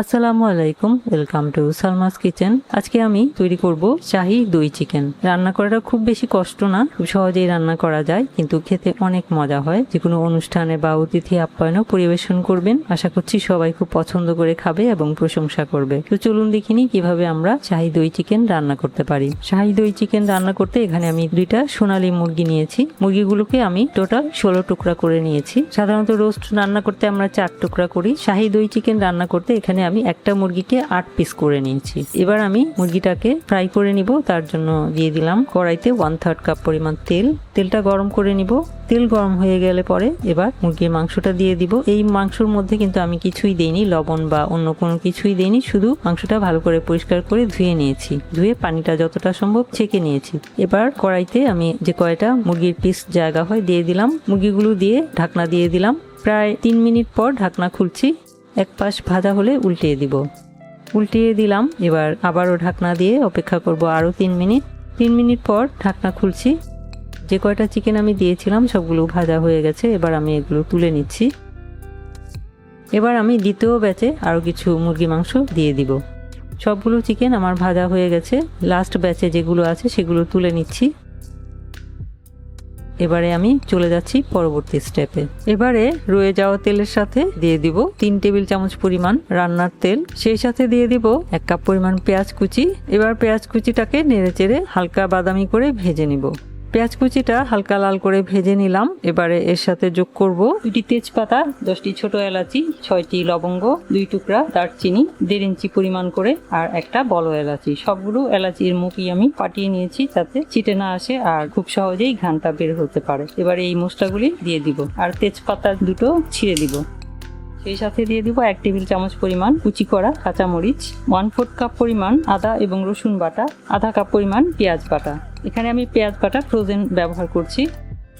আসসালামু আলাইকুম welcome to Salma's kitchen আজকে আমি তৈরি করব শাহি দই চিকেন। রান্না করাটা খুব বেশি কষ্ট না, খুব সহজেই রান্না করা যায়, কিন্তু খেতে অনেক মজা হয়। যে কোনো অনুষ্ঠানে বা অতিথি আপ্যায়নও পরিবেশন করবেন। আশা করছি সবাই খুব পছন্দ করে খাবে এবং প্রশংসা করবে। তো চলুন দেখিনি কীভাবে আমরা শাহি দই চিকেন রান্না করতে পারি। শাহি দই চিকেন রান্না করতে এখানে আমি দুইটা সোনালি মুরগি নিয়েছি। মুরগিগুলোকে আমি টোটাল ষোলো টুকরা করে নিয়েছি। সাধারণত রোস্ট রান্না করতে আমরা চার টুকরা করি। শাহি দই চিকেন রান্না করতে এখানে আমি একটা মুরগিকে আট পিস করে নিয়েছি। এবার আমি মুরগিটাকে ফ্রাই করে নিব, তার জন্য দিয়ে দিলাম কড়াইতে ওয়ান থার্ড কাপ পরিমাণ তেল। তেলটা গরম করে নিব। তেল গরম হয়ে গেলে পরে এবার মুরগির মাংসটা দিয়ে দিব। এই মাংসর মধ্যে কিন্তু আমি কিছুই দেইনি, লবণ বা অন্য কোনো কিছুই দেইনি, শুধু মাংসটা ভালো করে পরিষ্কার করে ধুয়ে নিয়েছি। ধুয়ে পানিটা যতটা সম্ভব ছেঁকে নিয়েছি। এবার কড়াইতে আমি যে কয়টা মুরগির পিস জায়গা হয় দিয়ে দিলাম। মুরগিগুলো দিয়ে ঢাকনা দিয়ে দিলাম। প্রায় তিন মিনিট পর ঢাকনা খুলছি। এক পাশ ভাজা হলে উল্টিয়ে দিব। উল্টিয়ে দিলাম, এবার আবারও ঢাকনা দিয়ে অপেক্ষা করব আরও তিন মিনিট। তিন মিনিট পর ঢাকনা খুলছি। যে কয়টা চিকেন আমি দিয়েছিলাম, সবগুলো ভাজা হয়ে গেছে, এবার আমি এগুলো তুলে নিচ্ছি। এবার আমি দ্বিতীয় ব্যাচে আরও কিছু মুরগি মাংস দিয়ে দিব। সবগুলো চিকেন আমার ভাজা হয়ে গেছে। লাস্ট ব্যাচে যেগুলো আছে, সেগুলো তুলে নিচ্ছি। এবারে আমি চলে যাচ্ছি পরবর্তী স্টেপে। এবারে রয়ে যাওয়া তেলের সাথে দিয়ে দিব তিন টেবিল চামচ পরিমাণ রান্নার তেল। সেই সাথে দিয়ে দিব এক কাপ পরিমাণ পেঁয়াজ কুচি। এবার পেঁয়াজ কুচিটাকে নেড়ে চেড়ে হালকা বাদামি করে ভেজে নিব। পেঁয়াজ কুচিটা হালকা লাল করে ভেজে নিলাম। এবারে এর সাথে যোগ করব দুটি তেজপাতা, দশটি ছোট এলাচি, ছয়টি লবঙ্গ, দুই টুকরা দারচিনি, দেড় ইঞ্চি পরিমাণ করে আর একটা বড় এলাচি। সবগুলো এলাচির মুখই আমি পাঠিয়ে নিয়েছি যাতে চিটে না আসে আর খুব সহজেই ঘানটা বের হতে পারে। এবার এই মশলাগুলি দিয়ে দিব। আর তেজপাতা দুটো ছিঁড়ে দিব। সেই সাথে দিয়ে দিব এক টেবিল চামচ পরিমাণ কুচি করা কাঁচামরিচ ওয়ান ফোর্থ কাপ পরিমাণ আদা এবং রসুন বাটা, আধা কাপ পরিমাণ পেঁয়াজ বাটা। এখানে আমি পেঁয়াজ বাটা ফ্রোজেন ব্যবহার করছি।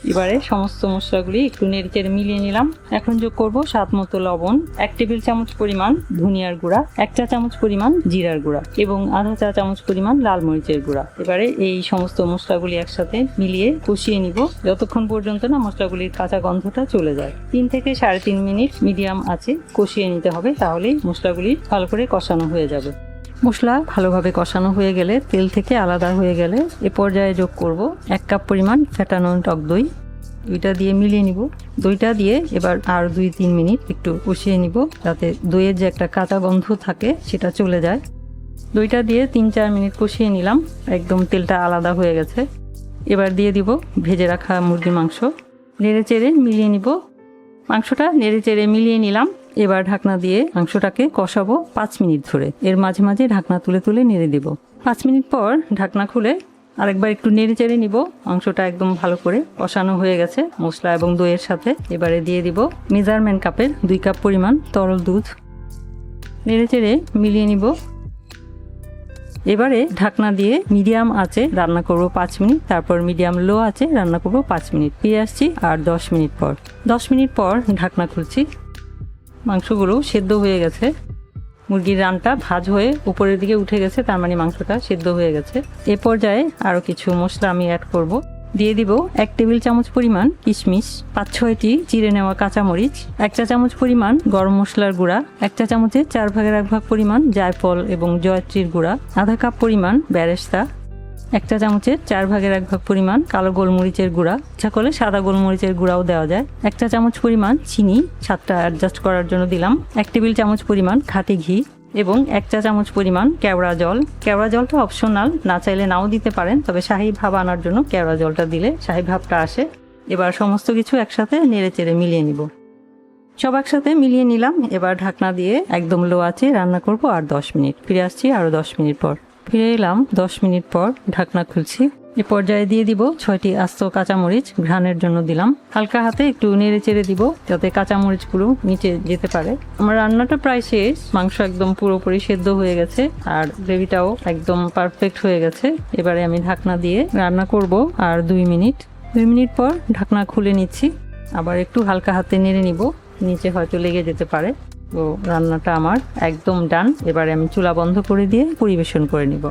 এবারে সমস্ত মশলাগুলি একটু নেড়েচেড়ে মিলিয়ে নিলাম। এখন যোগ করব স্বাদ মতো লবণ, এক টেবিল চামচ পরিমাণ ধনিয়ার গুঁড়া, এক চা চামচ পরিমাণ জিরার গুঁড়া এবং আধা চা চামচ পরিমাণ লাল মরিচের গুঁড়া। এবারে এই সমস্ত মশলাগুলি একসাথে মিলিয়ে কষিয়ে নিব। যতক্ষণ পর্যন্ত না মশলাগুলির কাঁচা গন্ধটা চলে যায়। তিন থেকে সাড়ে তিন মিনিট মিডিয়াম আছে কষিয়ে নিতে হবে, তাহলেই মশলাগুলি ভালো করে কষানো হয়ে যাবে। মশলা ভালোভাবে কষানো হয়ে গেলে, তেল থেকে আলাদা হয়ে গেলে এ পর্যায়ে যোগ করব এক কাপ পরিমাণ ফেটানো টক দই। দুইটা দিয়ে মিলিয়ে নিব। দইটা দিয়ে এবার আর দুই তিন মিনিট একটু কষিয়ে নিব যাতে দইয়ের যে একটা কাঁচা গন্ধ থাকে সেটা চলে যায়। দইটা দিয়ে তিন চার মিনিট কষিয়ে নিলাম, একদম তেলটা আলাদা হয়ে গেছে। এবার দিয়ে দিব ভেজে রাখা মুরগির মাংস। নেড়ে চেড়ে মিলিয়ে নিব। মাংসটা নেড়ে চেড়ে মিলিয়ে নিলাম। এবার ঢাকনা দিয়ে মাংসটাকে কষাবো পাঁচ মিনিট ধরে। এর মাঝে মাঝে ঢাকনা তুলে তুলে নেড়ে দিব। পাঁচ মিনিট পর ঢাকনা খুলে আরেকবার একটু নেড়ে চেড়ে নিব। মাংসটা একদম ভালো করে কষানো হয়ে গেছে মশলা এবং দইয়ের সাথে। এবারে দিয়ে দিব মেজারমেন্ট কাপের দুই কাপ পরিমাণ তরল দুধ। নেড়ে চেড়ে মিলিয়ে নিব। এবারে ঢাকনা দিয়ে মিডিয়াম আছে রান্না করব পাঁচ মিনিট, তারপর মিডিয়াম লো আছে রান্না করব পাঁচ মিনিট। ফিরে আসছি আর দশ মিনিট পর। দশ মিনিট পর ঢাকনা খুলছি। মাংসগুলো সেদ্ধ হয়ে গেছে। মুরগির রানটা ভাজ হয়ে উপরের দিকে উঠে গেছে, তার মানে মাংসটা সেদ্ধ হয়ে গেছে। এ পর্যায়ে আরও কিছু মশলা আমি অ্যাড করব। দিয়ে দিব এক টেবিল চামচ পরিমাণ কিশমিশ, পাঁচ ছয়টি চিড়ে নেওয়া কাঁচামরিচ, এক চা চামচ পরিমাণ গরম মশলার গুঁড়া, এক চা চামচের চার ভাগের এক ভাগ পরিমাণ জায়ফল এবং জয়ত্রীর গুঁড়া, আধা কাপ পরিমাণ ব্যারেস্তা এক চা চামচের চার ভাগের এক ভাগ পরিমাণ কালো গোলমরিচের গুঁড়া। ইচ্ছা করলে সাদা গোলমরিচের গুঁড়াও দেওয়া যায়। একটা চামচ পরিমাণ চিনি, স্বাদটা অ্যাডজাস্ট করার জন্য দিলাম। এক টেবিল চামচ পরিমাণ খাঁটি ঘি এবং এক চা চামচ পরিমাণ কেওড়া জল। কেওড়া জলটা অপশনাল না চাইলে নাও দিতে পারেন, তবে শাহি ভাব আনার জন্য কেওড়া জলটা দিলে শাহি ভাবটা আসে। এবার সমস্ত কিছু একসাথে নেড়ে চেড়ে মিলিয়ে নিব। সব একসাথে মিলিয়ে নিলাম। এবার ঢাকনা দিয়ে একদম লো আছে রান্না করব আর দশ মিনিট। ফিরে আসছি আরও দশ মিনিট পর। ফিরে এলাম দশ মিনিট পর ঢাকনা খুলছি। এ পর্যায়ে দিয়ে দিব ছয়টি আস্ত কাঁচামরিচ ঘ্রাণের জন্য দিলাম। হালকা হাতে একটু নেড়ে চেড়ে দিব যাতে কাঁচামরিচগুলো নিচে যেতে পারে। আমার রান্নাটা প্রায় শেষ। মাংস একদম পুরোপুরি সেদ্ধ হয়ে গেছে আর গ্রেভিটাও একদম পারফেক্ট হয়ে গেছে। এবারে আমি ঢাকনা দিয়ে রান্না করব আর দুই মিনিট। দুই মিনিট পর ঢাকনা খুলে নিচ্ছি। আবার একটু হালকা হাতে নেড়ে নিব। নিচে হয়তো লেগে যেতে পারে। তো রান্নাটা আমার একদম ডান। এবারে আমি চুলা বন্ধ করে দিয়ে পরিবেশন করে নিব।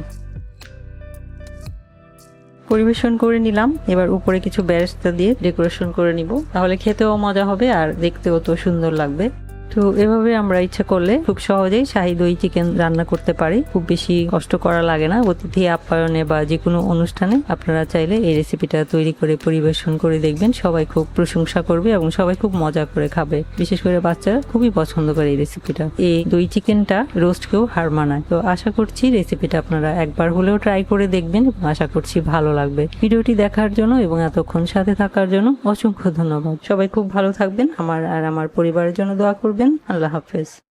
পরিবেশন করে নিলাম। এবার উপরে কিছু ব্যারেস্তা দিয়ে ডেকোরেশন করে নিব। তাহলে খেতেও মজা হবে আর দেখতেও তো সুন্দর লাগবে। তো এভাবে আমরা ইচ্ছা করলে খুব সহজেই শাহি দই চিকেন রান্না করতে পারি। খুব বেশি কষ্ট করা লাগে না। অতিথি আপ্যায়নে বা যে কোনো অনুষ্ঠানে আপনারা চাইলে এই রেসিপিটা তৈরি করে পরিবেশন করে দেখবেন। সবাই খুব প্রশংসা করবে এবং সবাই খুব মজা করে খাবে। বিশেষ করে বাচ্চারা খুবই পছন্দ করে এই রেসিপিটা এই দই চিকেনটা রোস্টকেও হার মানায়। তো আশা করছি রেসিপিটা আপনারা একবার হলেও ট্রাই করে দেখবেন এবং আশা করছি ভালো লাগবে। ভিডিওটি দেখার জন্য এবং এতক্ষণ সাথে থাকার জন্য অসংখ্য ধন্যবাদ। সবাই খুব ভালো থাকবেন। আমার আর আমার পরিবারের জন্য দোয়া করবেন। আল্লাহ হাফেজ।